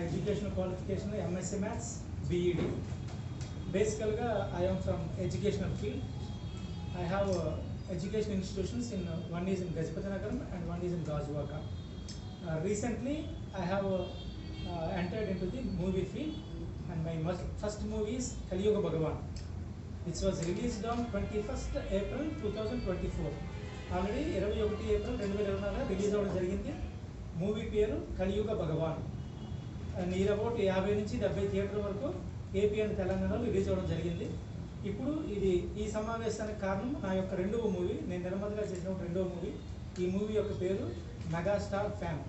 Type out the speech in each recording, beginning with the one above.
Educational qualification MSc maths BEd బేసికల్గా I'm from educational field I have education institutions in one is in Gajapathinagaram and one is in Gajuwaka recently I have entered into the movie field and my first movie is Kaliyuga Bhagavan which was released on twenty first April two thousand twenty four already ఇరవై ఒకటి April రెండు వేల ఇరవై నాలుగులో release అవ్వడం జరిగింది movie పేరు కలియుగ భగవాన్ నియర్ అబౌట్ యాభై నుంచి డెబ్బై థియేటర్ వరకు ఏపీ అండ్ తెలంగాణలో రిలీజ్ అవ్వడం జరిగింది. ఇప్పుడు ఇది ఈ సమావేశానికి కారణం నా యొక్క రెండవ మూవీ. నేను నిర్మాతగా చేసిన రెండవ మూవీ. ఈ మూవీ యొక్క పేరు మెగాస్టార్ ఫ్యాన్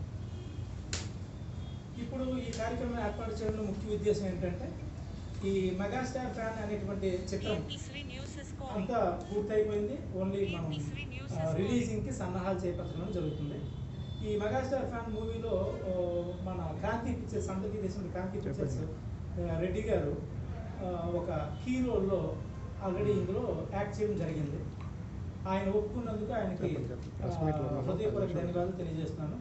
ఇప్పుడు ఈ కార్యక్రమం ఏర్పాటు చేయడంలో ముఖ్య ఉద్దేశం ఏంటంటే ఈ మెగాస్టార్ ఫ్యాన్ అనేటువంటి చిత్రం అంతా పూర్తయిపోయింది. ఓన్లీ మనం రిలీజింగ్కి సన్నాహాలు చేపట్టడం జరుగుతుంది. ఈ మెగాస్టార్ ఫ్యాన్ మూవీలో మన క్రాంతి పిక్చర్స్ అందరికీ తెలిసిన క్రాంతి పిక్చర్స్ రెడ్డి గారు ఒక హీరోలో ఆల్రెడీ ఇందులో యాక్ట్ చేయడం జరిగింది. ఆయన ఒప్పుకున్నందుకు ఆయనకి. హృదయపూర్వక ధన్యవాదాలు తెలియజేస్తున్నాను.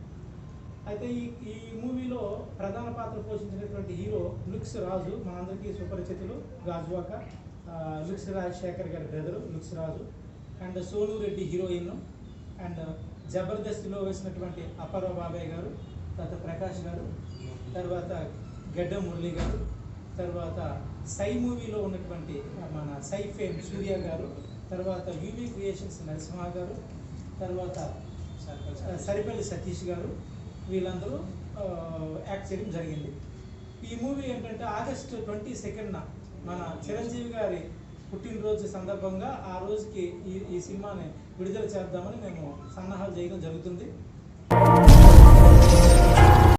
అయితే ఈ ఈ మూవీలో ప్రధాన పాత్ర పోషించినటువంటి హీరో లుక్స్ రాజు మనందరికీ సుపరిచితులు గాజువాక లుక్స్ రాజశేఖర్ గారి brother looks Raju and Sonu Reddy heroine and జబర్దస్త్లో వేసినటువంటి అప్పారావు బాబాయ్ గారు తర్వాత ప్రకాష్ గారు తర్వాత గడ్డ మురళి గారు తర్వాత సై మూవీలో ఉన్నటువంటి మన సై ఫేమ్ సూర్య గారు తర్వాత యూవీ క్రియేషన్స్ నరసింహ గారు తర్వాత సరిపల్లి సతీష్ గారు వీళ్ళందరూ యాక్ట్ చేయడం జరిగింది. ఈ మూవీ ఏంటంటే ఆగస్ట్ ట్వంటీ సెకండ్న మన చిరంజీవి గారి పుట్టినరోజు సందర్భంగా ఆ రోజుకి ఈ ఈ సినిమాని విడుదల చేద్దామని మేము సన్నాహాలు చేయడం జరుగుతుంది.